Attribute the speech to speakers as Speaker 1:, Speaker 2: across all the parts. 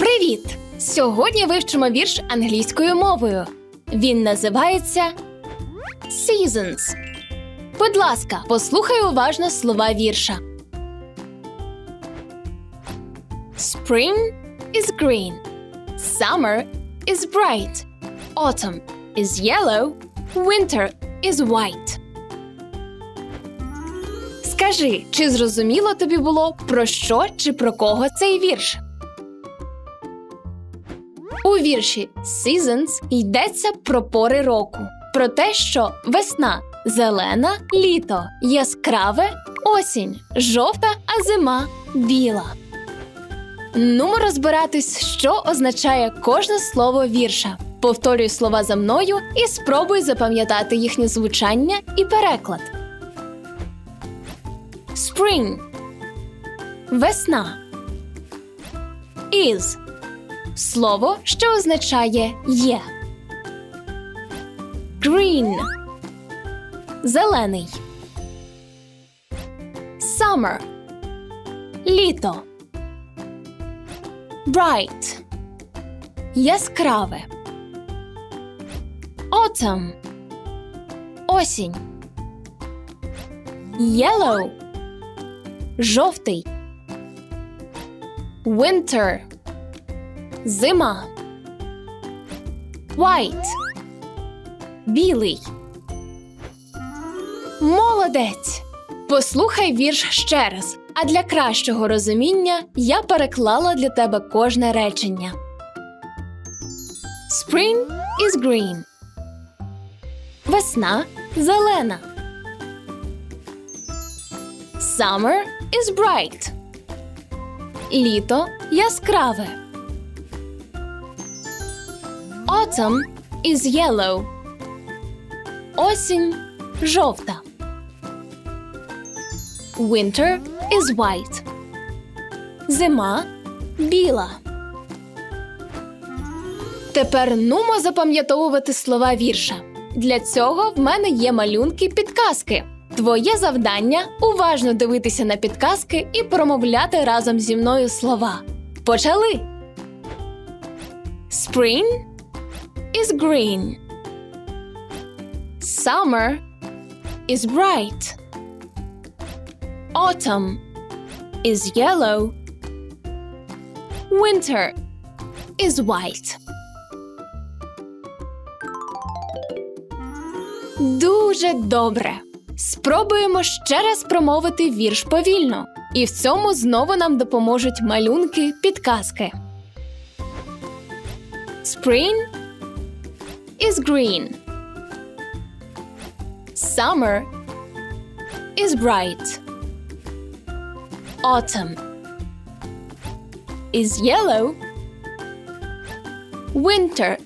Speaker 1: Привіт! Сьогодні вивчимо вірш англійською мовою. Він називається Seasons. Будь ласка, послухай уважно слова вірша. Spring is green. Summer is bright. Autumn is yellow. Winter is white. Скажи, чи зрозуміло тобі було про що чи про кого цей вірш? У вірші Seasons йдеться про пори року, про те, що весна зелена, літо яскраве, осінь, жовта, а зима біла. Нумо розбиратись, що означає кожне слово вірша. Повторюй слова за мною і спробуй запам'ятати їхнє звучання і переклад. Spring Весна Is Слово, що означає є. Green Зелений. Summer Літо. Bright Яскраве. Autumn Осінь. Yellow Жовтий. Winter Зима. White. Білий. Молодець. Послухай вірш ще раз. А для кращого розуміння я переклала для тебе кожне речення. Spring is green. Весна зелена. Summer is bright. Літо яскраве. Autumn is yellow. Осінь жовта. Winter is white. Зима біла. Тепер нумо запам'ятовувати слова вірша. Для цього в мене є малюнки підказки. Твоє завдання уважно дивитися на підказки і промовляти разом зі мною слова. Почали. Spring is green. Summer is bright. Autumn is yellow. Winter is white. Дуже добре. Спробуємо ще раз промовити вірш повільно. І в цьому знову нам допоможуть малюнки підказки. Spring is green. Summer is bright. Autumn is yellow. Winter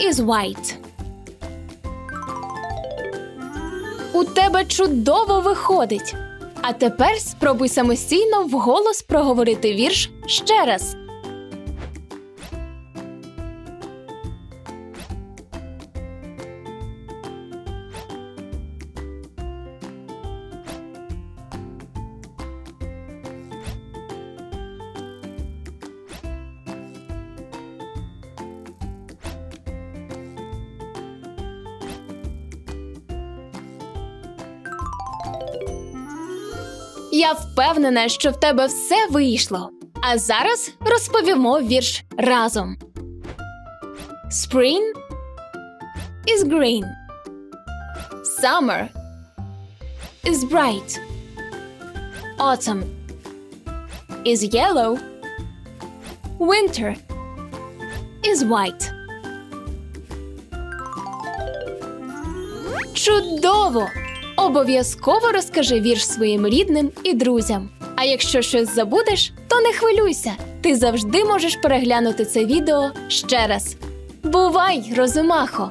Speaker 1: is white. У тебе чудово виходить. А тепер спробуй самостійно вголос проговорити вірш ще раз. Я впевнена, що в тебе все вийшло. А зараз розповімо вірш разом. Spring is green. Summer is bright. Autumn is yellow. Winter is white. Чудово! Обов'язково розкажи вірш своїм рідним і друзям. А якщо щось забудеш, то не хвилюйся. Ти завжди можеш переглянути це відео ще раз. Бувай, розумахо!